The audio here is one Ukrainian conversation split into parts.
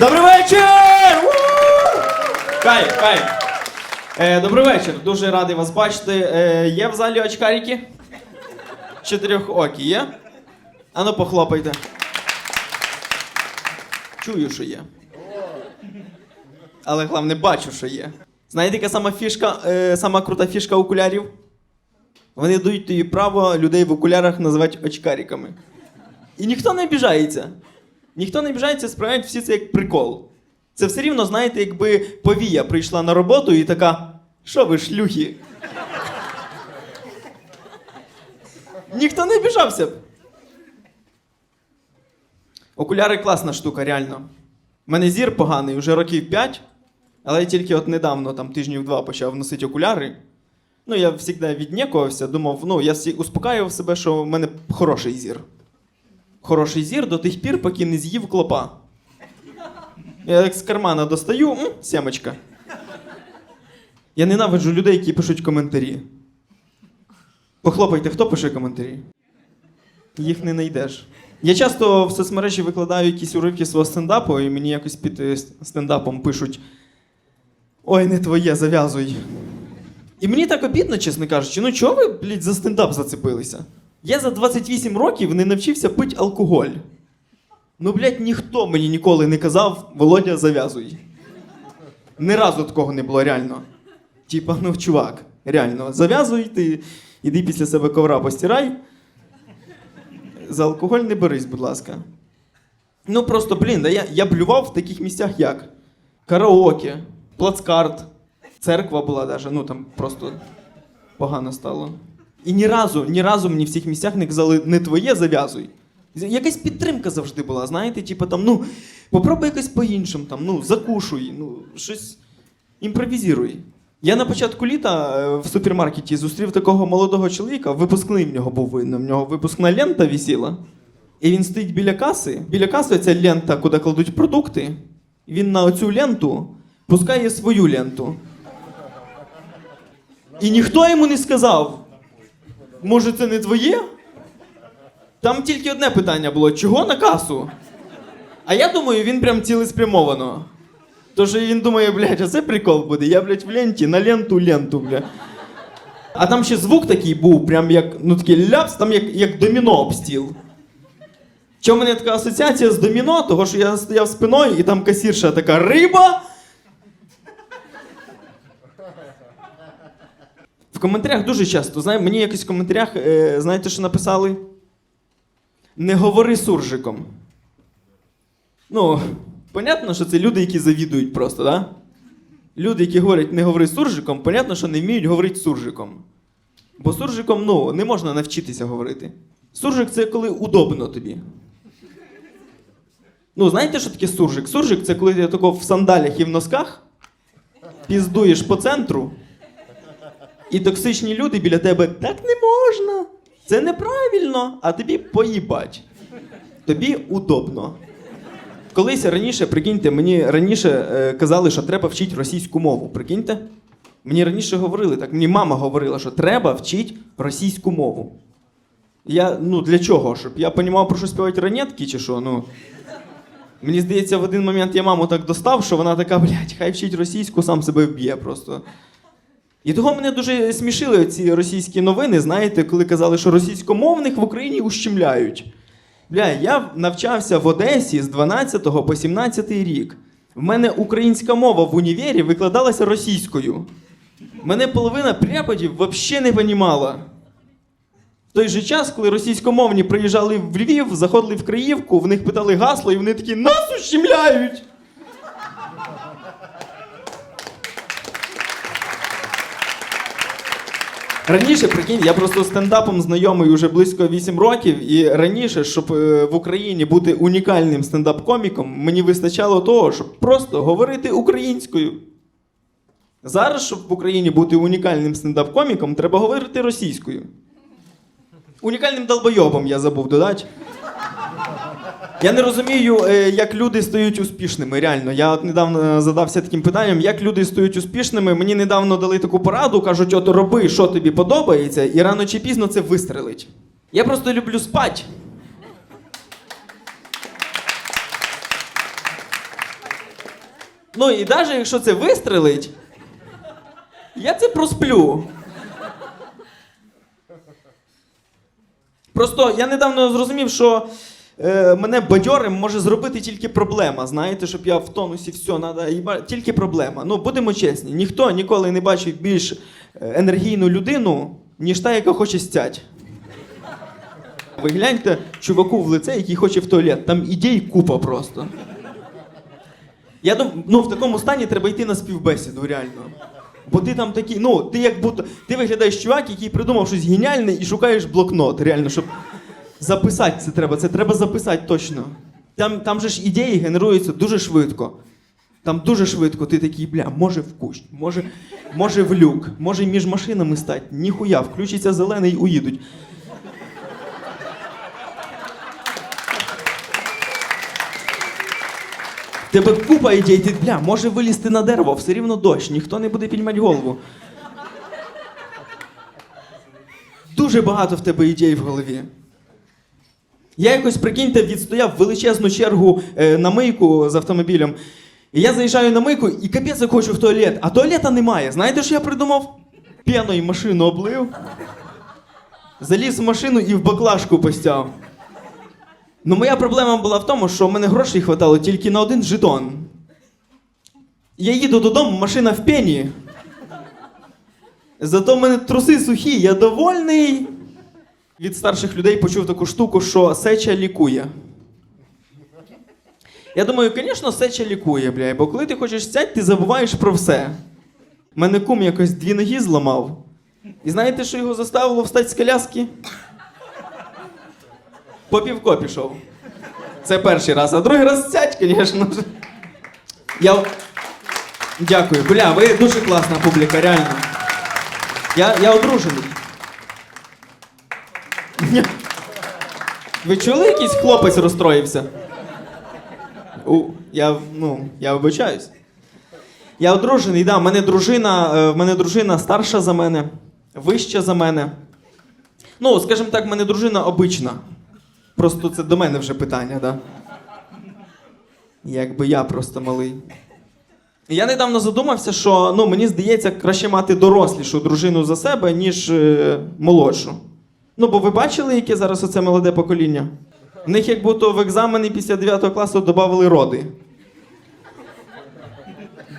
Добрий вечір! Ву! Кайф, кайф. Е, добрий вечір. Дуже радий вас бачити. Е, є в залі очкарики? Чотирьохокі є? Ану, похлопайте. Чую, що є. Але головне, бачу, що є. Знаєте, яка сама фішка, е, сама крута фішка окулярів? Вони дають тобі право людей в окулярах називати очкариками. І ніхто не обіжається. Ніхто не обіжається, сприймають всі це як прикол. Це все рівно, знаєте, якби повія прийшла на роботу і така: що ви шлюхи? Ніхто не обіжався б. Окуляри класна штука, реально. У мене зір поганий вже років 5, але я тільки от недавно, там тижнів два, почав носити окуляри. Ну, я завжди віднікувався, думав, ну, я всі успокаював себе, що в мене хороший зір. Хороший зір до тих пір, поки не з'їв клопа. Я як з кармана достаю, м, сімочка. Я ненавиджу людей, які пишуть коментарі. Похлопайте, хто пише коментарі? Їх не знайдеш. Я часто в соцмережі викладаю якісь уривки свого стендапу, і мені якось під е, стендапом пишуть: Ой, не твоє, зав'язуй. І мені так обідно, чесно кажучи, ну чого ви, блядь, за стендап зацепилися? Я за 28 років не навчився пити алкоголь. Ну, блядь, ніхто мені ніколи не казав, Володя, зав'язуй. Ні разу такого не було, реально. Типа, ну, чувак, реально, зав'язуй ти, іди після себе ковра постирай. За алкоголь не берись, будь ласка. Ну просто, блін, да я, я блював в таких місцях як караоке, плацкарт, церква була даже, ну там просто погано стало. І ні разу, ні разу мені в цих місцях не казали, не твоє зав'язуй. Якась підтримка завжди була, знаєте, типу там, ну, попробуй якось по-іншому, там, ну, закушуй, ну, щось імпровізіруй. Я на початку літа е, в супермаркеті зустрів такого молодого чоловіка, випускний в нього був видно, в нього випускна лента висіла. І він стоїть біля каси. Біля каси ця лента, куди кладуть продукти. Він на оцю ленту пускає свою ленту. І ніхто йому не сказав, може, це не твоє? Там тільки одне питання було: чого на касу? А я думаю, він прям цілеспрямовано. Тож він думає, блядь, а це прикол буде. Я, блядь, в ленті, на ленту ленту, блядь. А там ще звук такий був, прям як, ну такий ляпс, там як, як доміно об стіл. Чому мене така асоціація з доміно? Того, що я стояв спиною, і там касірша така риба. В коментарях дуже часто, знає, мені якось в коментарях, е, знаєте, що написали? Не говори суржиком. Ну, понятно, що це люди, які завідують просто, да? Люди, які говорять не говори суржиком, понятно, що не вміють говорити суржиком. Бо суржиком, ну, не можна навчитися говорити. Суржик це коли удобно тобі. Ну, знаєте, що таке суржик? Суржик це коли ти тако в сандалях і в носках піздуєш по центру, і токсичні люди біля тебе так не можна. Це неправильно, а тобі поїбать. Тобі удобно. Колись раніше, прикиньте, мені раніше е, казали, що треба вчити російську мову. Прикиньте? Мені раніше говорили так, мені мама говорила, що треба вчити російську мову. Я, ну, для чого? Щоб я понімав, про що співають ранетки, чи що? Ну. Мені здається, в один момент я маму так достав, що вона така, блядь, хай вчить російську, сам себе вб'є просто. І того мене дуже смішили ці російські новини, знаєте, коли казали, що російськомовних в Україні ущемляють. Бля, я навчався в Одесі з 12 по 17 рік. В мене українська мова в універі викладалася російською. Мене половина преподів взагалі не понімала. В той же час, коли російськомовні приїжджали в Львів, заходили в Криївку, в них питали гасло, і вони такі нас ущемляють. Раніше, прикинь, я просто стендапом знайомий уже близько 8 років, і раніше, щоб е, в Україні бути унікальним стендап-коміком, мені вистачало того, щоб просто говорити українською. Зараз, щоб в Україні бути унікальним стендап-коміком, треба говорити російською. Унікальним долбойобом я забув додати. Я не розумію, е, як люди стають успішними. Реально, я от недавно задався таким питанням, як люди стають успішними. Мені недавно дали таку пораду, кажуть, от роби, що тобі подобається, і рано чи пізно це вистрелить. Я просто люблю спати. Ну і навіть якщо це вистрелить, я це просплю. Просто я недавно зрозумів, що е, мене бадьорим може зробити тільки проблема. Знаєте, щоб я в тонусі все, надо, тільки проблема. Ну, будемо чесні, ніхто ніколи не бачив більш е, енергійну людину, ніж та, яка хоче стять. Ви гляньте чуваку в лице, який хоче в туалет. Там ідей купа просто. Я думаю, ну в такому стані треба йти на співбесіду, реально. Бо ти там такий, ну, ти як будто. Ти виглядаєш чувак, який придумав щось геніальне і шукаєш блокнот, реально, щоб записати це треба. Це треба записати точно. Там, там же ж ідеї генеруються дуже швидко. Там дуже швидко ти такий, бля, може в кущ, може, може в люк, може між машинами стати. Ніхуя, включиться зелений і уїдуть. Тебе купа ідей, ти, бля, може вилізти на дерево, все рівно дощ, ніхто не буде піднімати голову. Дуже багато в тебе ідей в голові. Я якось, прикиньте, відстояв величезну чергу е, на мийку з автомобілем. І я заїжджаю на мийку і капець як хочу в туалет, а туалета немає. Знаєте, що я придумав? П'яною машину облив, заліз в машину і в баклажку постяв. Ну, моя проблема була в тому, що в мене грошей хватало тільки на один жетон. Я їду додому, машина в пені. Зато в мене труси сухі, я довольний. Від старших людей почув таку штуку, що сеча лікує. Я думаю, звісно, сеча лікує, бля, бо коли ти хочеш сядь, ти забуваєш про все. Мене кум якось дві ноги зламав. І знаєте, що його заставило встати з коляски? По півко пішов. Це перший раз, а другий раз сядь, звісно. Я... Дякую. Бля, ви дуже класна публіка, реально. Я, я одружений. Ви чули, якийсь хлопець розстроївся? У, я, ну, я вибачаюсь. Я одружений, да, в мене дружина, е, в мене дружина старша за мене, вища за мене. Ну, скажімо так, в мене дружина обична. Просто це до мене вже питання, да? Якби я просто малий. Я недавно задумався, що ну, мені здається, краще мати дорослішу дружину за себе, ніж е, молодшу. Ну, бо ви бачили, яке зараз оце молоде покоління? В них як будто в екзамені після 9 класу додали роди.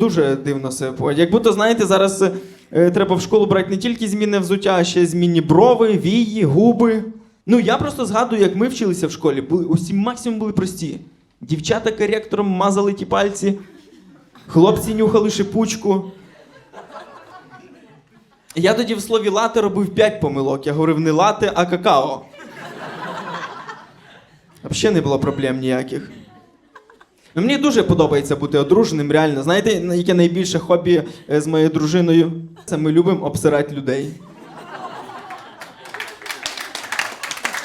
Дуже дивно поводять. Як будто, знаєте, зараз е, треба в школу брати не тільки змінне взуття, а ще змінні брови, вії, губи. Ну, я просто згадую, як ми вчилися в школі. Були, усі максимум були прості. Дівчата коректором мазали ті пальці, хлопці нюхали шипучку. Я тоді в слові лате робив 5 помилок. Я говорив не лате, а какао. Взагалі не було проблем ніяких. Ну, мені дуже подобається бути одруженим, реально. Знаєте, яке найбільше хобі е, з моєю дружиною? Це ми любимо обсирати людей.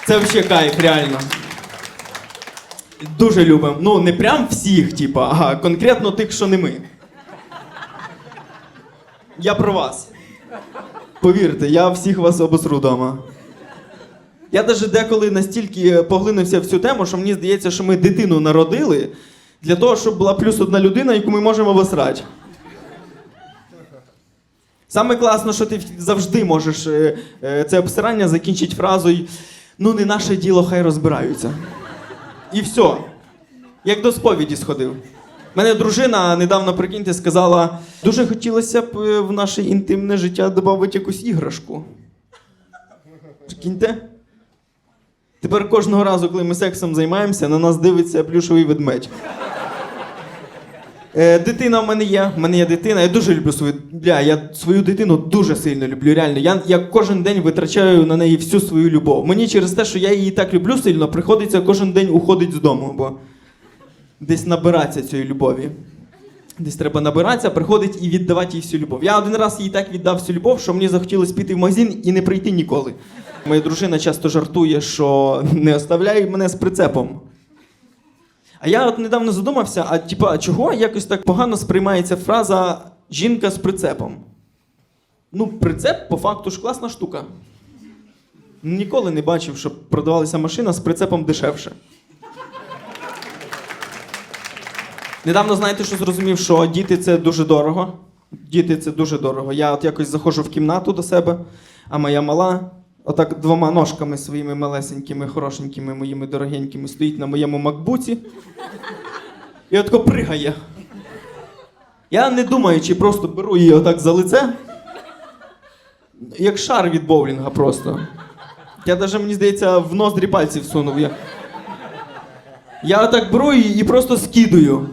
Це взагалі кайф, реально. Дуже любимо. Ну, не прям всіх, типа, а конкретно тих, що не ми. Я про вас. Повірте, я всіх вас обосру вдома. Я навіть деколи настільки поглинувся в цю тему, що мені здається, що ми дитину народили для того, щоб була плюс одна людина, яку ми можемо обосрати. Саме класно, що ти завжди можеш е, е, це обсирання закінчити фразою Ну, не наше діло, хай розбираються. І все. Як до сповіді сходив. Мене дружина недавно, прикиньте, сказала: дуже хотілося б е, в наше інтимне життя додати якусь іграшку. Прикиньте. Тепер кожного разу, коли ми сексом займаємося, на нас дивиться плюшовий ведмедь. Е, дитина в мене є. В мене є дитина. Я дуже люблю свою. Бля, я свою дитину дуже сильно люблю. Реально. Я, я кожен день витрачаю на неї всю свою любов. Мені через те, що я її так люблю сильно, приходиться кожен день уходити з дому, бо десь набиратися цієї любові. Десь треба набиратися, приходить і віддавати їй всю любов. Я один раз їй так віддав всю любов, що мені захотілося піти в магазин і не прийти ніколи. Моя дружина часто жартує, що не оставляй мене з прицепом. А я от недавно задумався, а типа, чого якось так погано сприймається фраза жінка з прицепом? Ну, прицеп по факту ж класна штука. Ніколи не бачив, щоб продавалася машина з прицепом дешевше. Недавно знаєте, що зрозумів, що діти це дуже дорого. Діти це дуже дорого. Я от якось заходжу в кімнату до себе, а моя мала, отак двома ножками своїми малесенькими, хорошенькими, моїми дорогенькими, стоїть на моєму макбуці і отко пригає. Я не думаючи, просто беру її отак за лице, як шар від боулінга просто. Я навіть, мені здається, в ноздрі пальців всунув. Я, я отак беру її і просто скидую.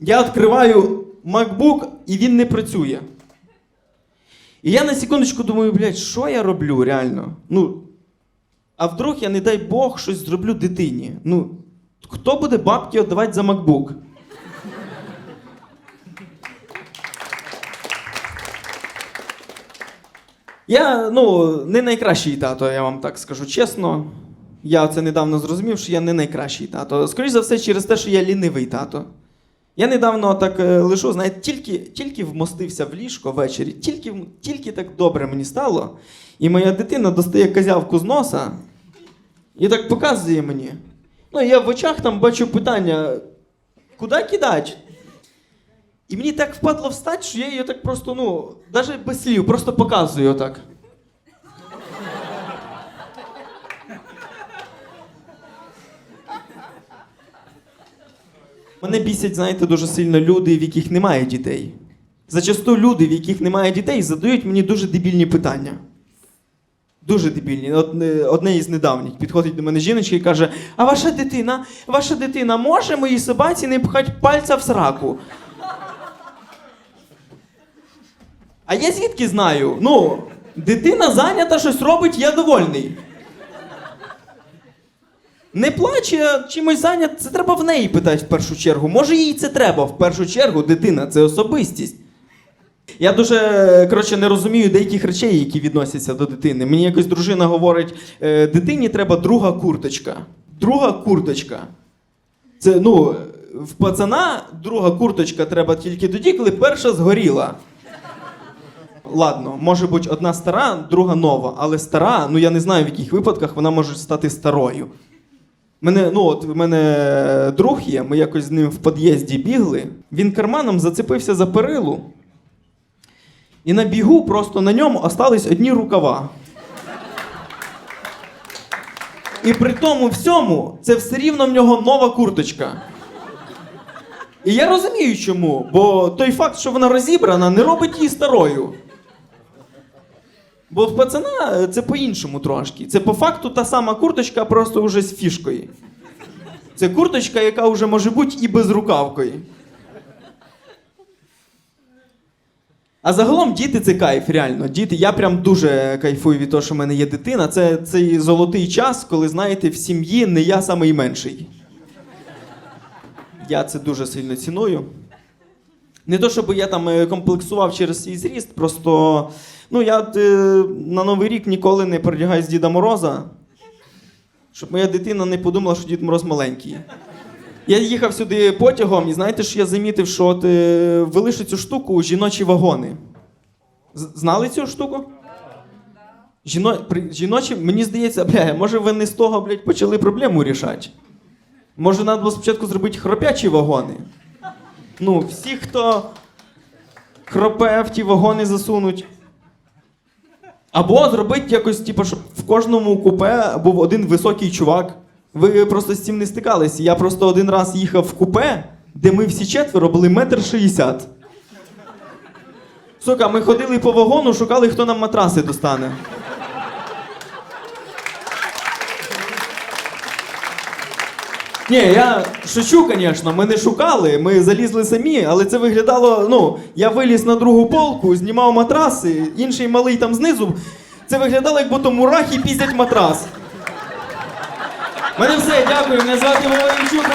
Я відкриваю MacBook, і він не працює. І я на секундочку думаю, блядь, що я роблю реально? Ну, а вдруг я, не дай Бог, щось зроблю дитині. Ну, хто буде бабки віддавати за MacBook? Я, ну, не найкращий тато, я вам так скажу чесно. Я це недавно зрозумів, що я не найкращий тато. Скоріше за все, через те, що я лінивий тато. Я недавно так е, лежу, знаєте, тільки, тільки вмостився в ліжко ввечері, тільки, тільки так добре мені стало, і моя дитина достає козявку з носа і так показує мені. Ну, я в очах там бачу питання, куди кидати? І мені так впадло встати, що я її так просто, ну, навіть без слів, просто показую отак. Мене бісять, знаєте, дуже сильно люди, в яких немає дітей. Зачасту люди, в яких немає дітей, задають мені дуже дебільні питання. Дуже дебільні. Е, Одне із недавніх підходить до мене жіночка і каже: А ваша дитина, ваша дитина може моїй собаці не пхати пальця в сраку? А я звідки знаю? Ну, дитина зайнята, щось робить, я довольний. Не плаче, чимось зайнят, це треба в неї питати в першу чергу. Може, їй це треба в першу чергу, дитина це особистість. Я дуже коротше, не розумію деяких речей, які відносяться до дитини. Мені якось дружина говорить: е, дитині треба друга курточка. Друга курточка. Це ну, в пацана друга курточка треба тільки тоді, коли перша згоріла. Ладно, може бути одна стара, друга нова, але стара, ну я не знаю в яких випадках вона може стати старою. Мене, ну от в мене друг є, ми якось з ним в під'їзді бігли. Він карманом зацепився за перилу. І на бігу просто на ньому остались одні рукава. І при тому всьому це все рівно в нього нова курточка. І я розумію чому, бо той факт, що вона розібрана, не робить її старою. Бо в пацана це по-іншому трошки. Це по факту та сама курточка, просто вже з фішкою. Це курточка, яка вже може бути і без рукавкою. А загалом діти це кайф, реально. Діти, я прям дуже кайфую від того, що в мене є дитина. Це цей золотий час, коли, знаєте, в сім'ї не я найменший. Я це дуже сильно ціную. Не то, щоб я там е, комплексував через свій зріст, просто ну, я е, на Новий рік ніколи не передягаюсь Діда Мороза, щоб моя дитина не подумала, що Дід Мороз маленький. Я їхав сюди потягом, і знаєте, що я замітив, що от, е, ввели ж цю штуку жіночі вагони. З- Знали цю штуку? Жіно... Жіночі, мені здається, бля, може ви не з того, блядь, почали проблему рішати. Може, треба було спочатку зробити хропячі вагони. Ну, всі, хто хропе в ті вагони засунуть. Або зробити якось, типу, щоб в кожному купе був один високий чувак. Ви просто з цим не стикались. Я просто один раз їхав в купе, де ми всі четверо були метр шістдесят. Сука, ми ходили по вагону, шукали, хто нам матраси достане. Ні, я шучу, звісно, ми не шукали, ми залізли самі, але це виглядало. Ну, я виліз на другу полку, знімав матраси, інший малий там знизу. Це виглядало, як будто мурахи піздять матрас. Мене все, дякую. Мене звати Вова вечора.